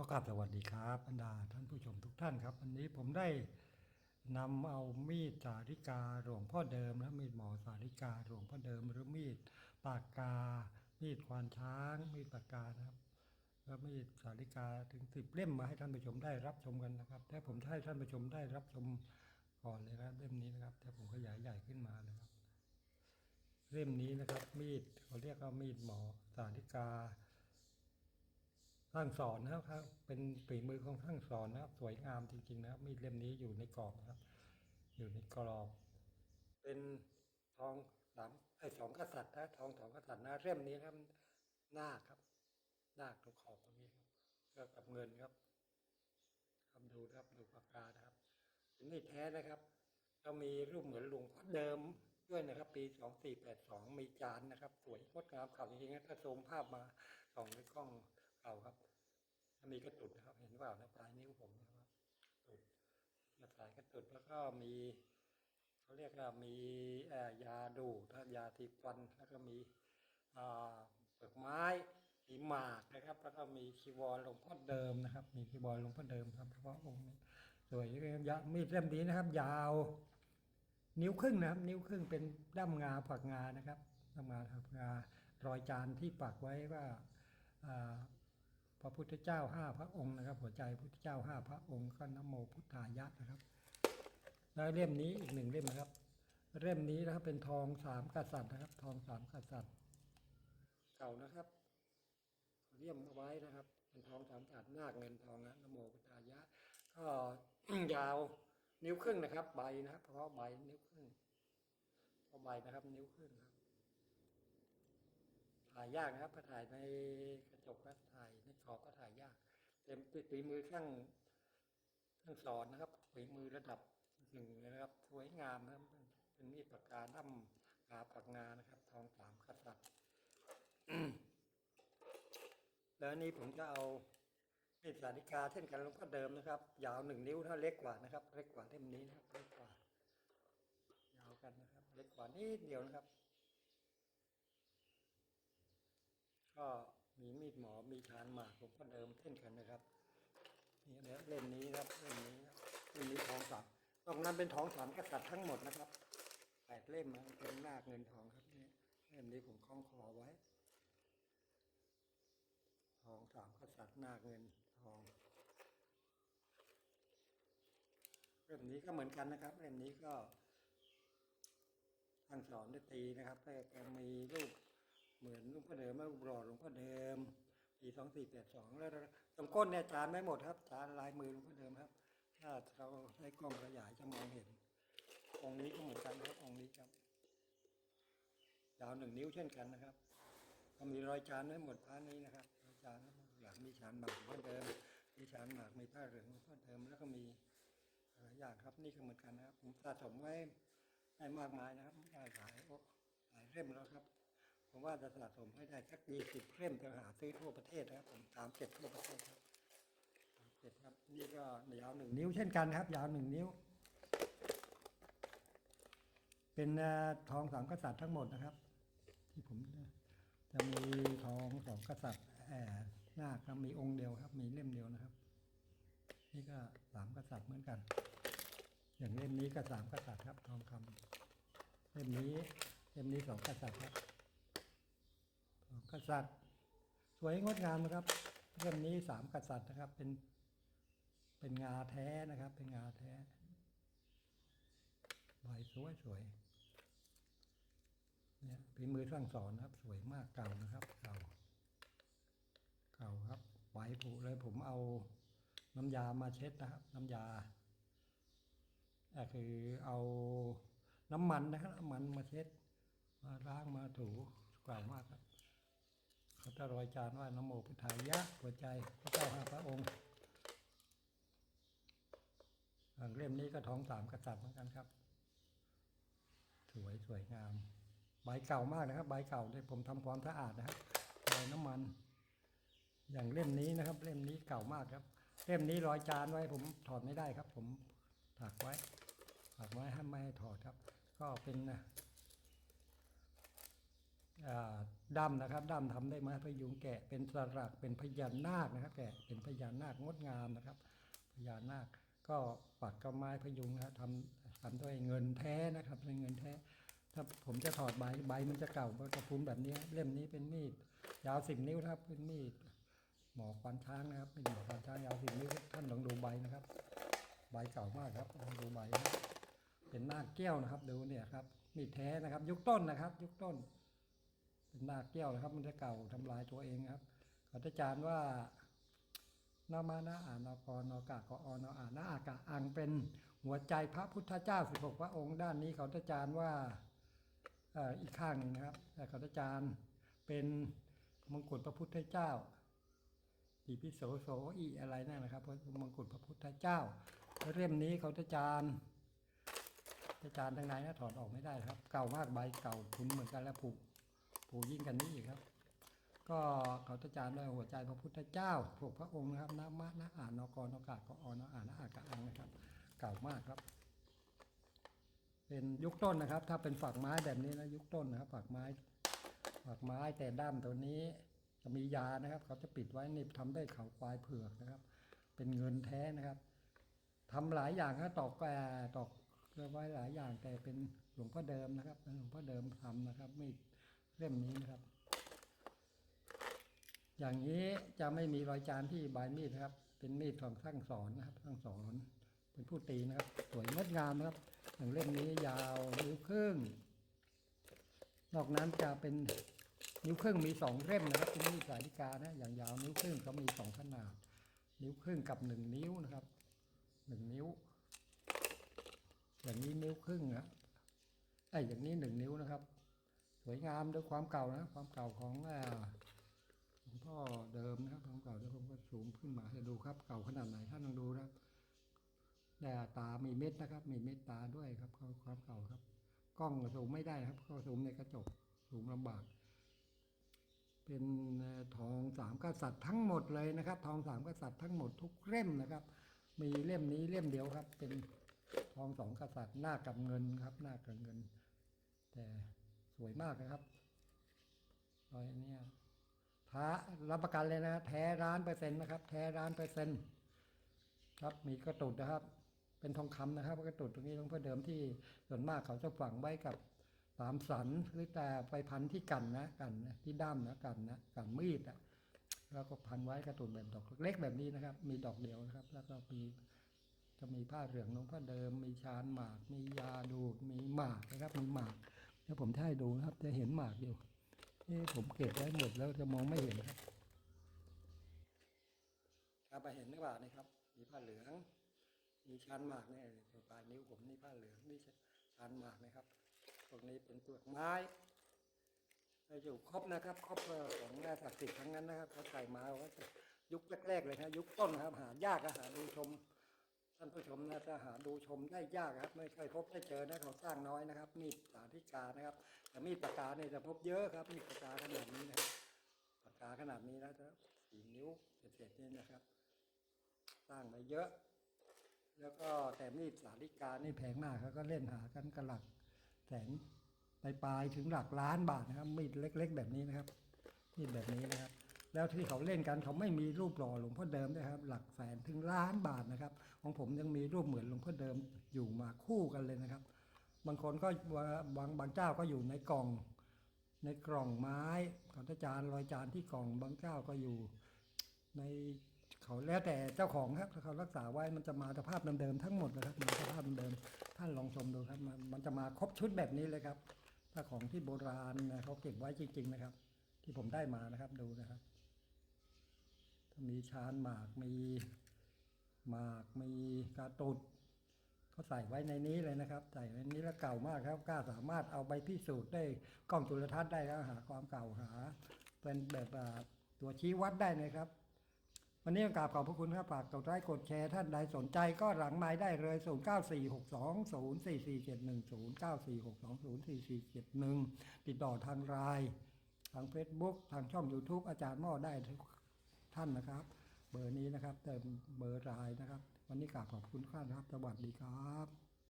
ขอกราบสวัสดีครับบรรดาท่านผู้ชมทุกท่านครับ วันนี้ผมได้นำเอามีดสาริกาหลวงพ่อเดิมและมีดหมอสาริกาหลวงพ่อเดิม หรือมีดปากกา มีดควานช้าง มีดปากกานะครับแล้วมีดสาริกาถึงสิบเล่มมาให้ท่านผู้ชมได้รับชมกันนะครับแต่ผมให้ท่านผู้ชมได้รับชมก่อนเลยนะครับเล่มนี้นะครับ แต่ผมขยายใหญ่ขึ้นมานะครับ เล่มนี้นะครับ มีดเขาเรียกว่ามีดหมอสาริกา ช่างสอนนะครับ เป็นฝีมือของช่างสอนนะครับ สวยงามจริง ๆ นะครับ มีเล่มนี้อยู่ในกรอบนะครับ อยู่ในกรอบ เป็นทองสามไอ้สองกษัตริย์นะทองสองกษัตริย์นะเล่มนี้ครับหน้าครับ หน้าตรงขอบตรงนี้ครับกี่ยวกับเงินครับคำดูนะครับดูปากกานะครับนมีดแท้นะครับก็มีรูปเหมือนหลวงพ่อเดิมด้วยนะครับ ปีสองสี่แปดสองมีจานนะครับ สวยงดงามเก่าวจริงๆนะถ้าซูมภาพมาส่องในกล้อง เก่าครับ ถ้ามีกระตุดนะครับ เห็นเปล่านะปลายนิ้วผมนะครับตุดกระสายกระตุดแล้วก็มีเขาเรียกว่ามียาดูดถ้ายาทีฟันแล้วก็มีเปลือกไม้มีหมากนะครับ แล้วก็มีคีวรหลวงพ่อเดิมนะครับ มีคีวรหลวงพ่อเดิมครับเฉพาะองค์นี้สวยยาวมีดเล่มนี้นะครับ ยาว นิ้วครึ่งนะครับ นิ้วครึ่งเป็นด้ามงาผักงานะครับด้ามงาผักงารอยจานที่ปักไว้ว่า พระพุทธเจ้าห้าพระองค์นะครับ หัวใจพระพุทธเจ้าห้าพระองค์ก็นโมพุทธายะนะครับ แล้วเล่มนี้อีกหนึ่งเล่มนะครับ เล่มนี้นะครับเป็นทองสามกษัตริย์นะครับ ทองสามกษัตริย์ เก่านะครับเลี่ยมเอาไว้นะครับ เป็นทองสามกษัตริย์นาคเงินทองนะนโมพุทธายะ ก็ยาวนิ้วครึ่งนะครับ ใบนะครับเพราะใบนิ้วครึ่งเพราะใบนะครับ นิ้วครึ่งครับ ถ่ายยากนะครับถ่ายในกระจกก็ถ่ายในขอบก็ถ่ายยาก เต็มฝีมือช่างช่างสอนนะครับฝีมือระดับหนึ่งเลยนะครับ สวยงามนะครับเป็นมีดปากกาด้ามกาปากงานะครับ ทองสามกษัตริย์แล้วนี่ผมจะเอามีดสาริกาเช่นกันลวงพ่อเดิมนะครับ ยาวหนึ่งนิ้วถ้าเล็กกว่านะครับ เล็กกว่าเล่มนี้นะครับเล็กกว่า ยาวกันนะครับ เล็กกว่านิดเดียวนะครับ ก็ มีมีดหมอมีชานหมากหลวงพ่อเดิมเช่นกันนะครับนี่แล้วเล่มนี้ครับเล่มนี้ครับเล่มนี้ทองสามตรงนั้นเป็นทองสามกษัตริย์ทั้งหมดนะครับแปดเล่มนะเป็นนาคเงินทองครับนี่เล่มนี้ผมคล้องคอไว้ทองสามกษัตริย์นาคเงินทองเล่มนี้ก็เหมือนกันนะครับเล่มนี้ก็ท่านสอนได้ตีนะครับแต่แกมีรูป เหมือนหลวงพ่อเดิมรูปหล่อหลวงพ่อเดิมปีสองสี่แปดสองแล้วตรงก้นเนี่ยจานไม่หมดครับจานลายมือหลวงพ่อเดิมครับ ถ้าเราใช้กล้องขยายจะมองเห็นองค์นี้ก็เหมือนกันครับองค์นี้ครับยาวหนึ่งนิ้วเช่นกันนะครับก็มีรอยจานไม่หมดพานนี้นะครับรอยจานหลังมีชานหมากหลวงพ่อเดิม มีชานหมากมีผ้าเหลืองหลวงพ่อเดิม แล้วก็มีหลายอย่างครับนี่ก็เหมือนกันนะครับ ผมสะสมไว้ให้มากมายนะครับได้หลายโอ้หลายเล่มแล้วครับ ผมว่าจะสะสมให้ได้สักยี่สิบเล่มจะหาซื้อทั่วประเทศนะครับผมตามเจ็ดทั่วประเทศครับสามเจ็ดครับ นี่ก็ยาวหนึ่งนิ้วเช่นกันครับ ยาวหนึ่งนิ้ว เป็นทองสามกษัตริย์ทั้งหมดนะครับ ที่ผมจะมีทองสองกษัตริย์แอบหน้าครับมีองค์เดียวครับ มีเล่มเดียวนะครับ นี่ก็สามกษัตริย์เหมือนกัน อย่างเล่มนี้ก็สามกษัตริย์ครับ ทองคำเล่มนี้เล่มนี้สองกษัตริย์ครับ กษัตริย์ สวยงดงามนะครับเล่มนี้สามกษัตริย์นะครับ เป็นเป็นงาแท้นะครับ เป็นงาแท้ใบสวยสวยเนี่ยฝีมือช่างสอนนะครับ สวยมากเก่านะครับ เก่า เก่าครับไหวผุเลยผมเอาน้ำยามาเช็ดนะครับ น้ำยาก็คือเอาน้ำมันนะครับน้ำมันมาเช็ด มาล้างมาถูเก่ามากครับ เขาจะรอยจานว่านโมพุทธายะหัวใจพระเจ้าห้าพระองค์อ่างเล่มนี้ก็ท้องสามกษัตริย์เหมือนกันครับ สวยสวยงาม ใบเก่ามากนะครับ ใบเก่าเนี่ยผมทำความสะอาดนะครับใบน้ำมัน อย่างเล่มนี้นะครับ เล่มนี้เก่ามากครับ เล่มนี้รอยจานไว้ ผมถอดไม่ได้ครับ ผมถักไว้ถักไว้ให้ไม่ให้ถอดครับ ก็เป็นนะ ด้ามนะครับด้ามทำได้ไม้พยุงแกะเป็นสลักเป็นพญานาคนะครับ แกะเป็นพญานาคงดงามนะครับ พญานาคก็ปักกับไม้พยุงนะครับทำทำด้วยเงินแท้นะครับเป็นเงินแท้ ถ้าผมจะถอดใบใบมันจะเก่ามันจะพุมแบบนี้ เล่มนี้เป็นมีดยาวสิบนิ้วครับเป็นมีดหมอควันช้างนะครับเป็นหมอควันช้างยาวสิบนิ้วท่านลองดูใบนะครับ ใบเก่ามากครับลองดูใบนะครับเป็นหน้าแก้วนะครับดูเนี่ยครับมีดแท้นะครับ ยุคต้นนะครับ ยุคต้น เป็นหน้าแก้วนะครับ มันจะเก่าทำลายตัวเองครับขออาจารย์ว่านามานาอานกรนกากออนอานาอากะอังเป็นหัวใจพระพุทธเจ้าสิบหกพระองค์ด้านนี้เขาอาจารย์ว่าอีกข้างหนึ่งนะครับแต่เขาอาจารย์เป็นมงกุฎพระพุทธเจ้าอีพิโสโสอีอะไรนั่นนะครับเพราะมงกุฎพระพุทธเจ้าแล้วเล่มนี้เขาอาจารย์อาจารย์ทางไหนนะถอดออกไม่ได้ครับ เก่ามากใบเก่าทุนเหมือนกันแล้วผูก ผูกยิ่งกันนี้อีกครับ ก็เขาจะจารย์ด้วยหัวใจพระพุทธเจ้าพวกพระองค์นะครับนะมะนะอ่านนกรนกากกออนอ่านนะอากะอังนะครับ เก่ามากครับ เป็นยุคต้นนะครับ ถ้าเป็นฝักไม้แบบนี้นะยุคต้นนะครับฝักไม้ฝักไม้แต่ด้ามตัวนี้จะมียานะครับ เขาจะปิดไว้นี่ทำด้เขาควายเผือกนะครับ เป็นเงินแท้นะครับทำหลายอย่างครับตอกแกตอกไว้หลายอย่างแต่เป็นหลวงพ่อเดิมนะครับเป็นหลวงพ่อเดิมทำนะครับไมีด เล่มนี้นะครับ อย่างนี้จะไม่มีรอยจานที่ใบมีดนะครับ เป็นมีดของช่างสอนนะครับช่างสอนเป็นผู้ตีนะครับ สวยงดงามนะครับ อย่างเล่มนี้ยาวนิ้วครึ่งนอกนั้นจะเป็นนิ้วครึ่งมีสองเล่มนะครับเป็นมีดสายดิกานะอย่างยาวนิ้วครึ่งเขามีสองขนาด นิ้วครึ่งกับหนึ่งนิ้วนะครับหนึ่งนิ้ว อย่างนี้นิ้วครึ่งนะไอ้อย่างนี้หนึ่งนิ้วนะครับ วยงามด้วยความเก่านะ ความเก่าของหลวงพ่อเดิมนะครับของเก่าแล้วผมก็สูงขึ้นมาให้ดูครับ เก่าขนาดไหนท่านลองดูนะแต่ตามีเม็ดนะครับ มีเม็ดตาด้วยครับความเก่าครับ กล้องสูงไม่ได้ครับก็สูงในกระจกสูงลำบาก เป็นทองสามกษัตริย์ทั้งหมดเลยนะครับ ทองสามกษัตริย์ทั้งหมดทุกเล่มนะครับ มีเล่มนี้เล่มเดียวครับ เป็นทองสองกษัตริย์หน้ากับเงินครับ หน้ากับเงิน สวยมากนะครับรอยอันเนี้ยท้ารับประกันเลยนะ แท้ร้านเปอร์เซ็นต์นะครับ แท้ร้านเปอร์เซ็นต์ครับมีกระตุดนะครับ เป็นทองคำนะครับกระตุดตรงนี้หลวงพ่อเดิมที่ส่วนมากเขาจะฝังไว้กับตามสันหรือแต่ไปพันที่กันนะกันนะที่ด้ามนะกันนะกันมีดอะแล้วก็พันไว้กระตุดแบบดอกเล็กแบบนี้นะครับ มีดอกเดียวนะครับ แล้วก็มีจะมีผ้าเหลืองหลวงพ่อเดิม มีชานหมาก มียาดูดมีหมากนะครับมีหมาก เดี๋ยวผมจะให้ดูนะครับ จะเห็นหมากอยู่เอ๊ผมเก็บไว้หมดแล้วจะมองไม่เห็นครับครับเห็นหรือเปล่านี่ครับ มีผ้าเหลือง มีชันหมากเนี่ยปลายนิ้วผมนี่ผ้าเหลืองนี่ชันหมากนะครับตรงนี้เป็นเปลือกไม้ให้อยู่ครบนะครับครบเอ่อของแร่ศักดิ์สิทธิ์ทั้งนั้นนะครับเขาใส่มาว่าจะยุคแรกๆเลยนะยุคต้นนะครับหายากอะหารดูชม ท่านผู้ชมนะจะหาดูชมได้ยากครับ ไม่เคยพบได้เจอนะเขาสร้างน้อยนะครับ มีดสาธิกานะครับแต่มีดปากกาเนี่ยจะพบเยอะครับ มีดปากกาขนาดนี้นะครับปากกาขนาดนี้นะจะสี่นิ้วเศษๆนี่นะครับ สร้างมาเยอะ แล้วก็แต่มีดสาธิกานี่แพงมากเขาก็เล่นหากันกระหลักแสนปลายๆถึงหลักล้านบาทนะครับ มีดเล็ก ๆ แบบนี้นะครับมีดแบบนี้นะครับ แล้วที่เขาเล่นกันเขาไม่มีรูปหล่อหลวงพ่อเดิมด้ครับ หลักแสนถึงล้านบาทนะครับ ของผมยังมีรูปเหมือนหลวงพ่อเดิมอยู่มาคู่กันเลยนะครับ บางคนก็บางบางเจ้าก็อยู่ในกล่อง ในกล่องไม้เขาจะจานรอยจานที่กล่องบางเจ้าก็อยู่ในเขาแล้วแต่เจ้าของครับถ้าเขารักษาไว้มันจะมาสภาพเดิมๆทั้งหมดเลยครับมาสภาพเดิมท่านลองชมดูครับ มันจะมาครบชุดแบบนี้เลยครับถ้าของที่โบราณเขาเก็บไว้จริง ๆ นะครับ ที่ผมได้มานะครับดูนะครับ มีชานหมากมีหมากมีกระตุดเขาใส่ไว้ในนี้เลยนะครับ ใส่ไว้ในนี้แล้วเก่ามากครับกล้าสามารถเอาไปพิสูจน์ได้กล้องจุลทรรศน์ได้แล้วหาความเก่าหา เป็นแบบตัวชี้วัดได้นะครับ วันนี้กราบขอบพระคุณครับฝากกดไลค์กดแชร์ท่านใดสนใจก็หลังไม้ได้เลย 0 9 4 6 2 0 4 4 7 1 0 9 4 6 2 0 4 4 7 1 ติดต่อทางไลน์ทาง Facebook ทางช่อง YouTube อาจารย์หม้อได้ ท่านนะครับ เบอร์นี้นะครับเติมเบอร์รายนะครับ วันนี้กราบขอบคุณท่านครับ สวัสดีครับ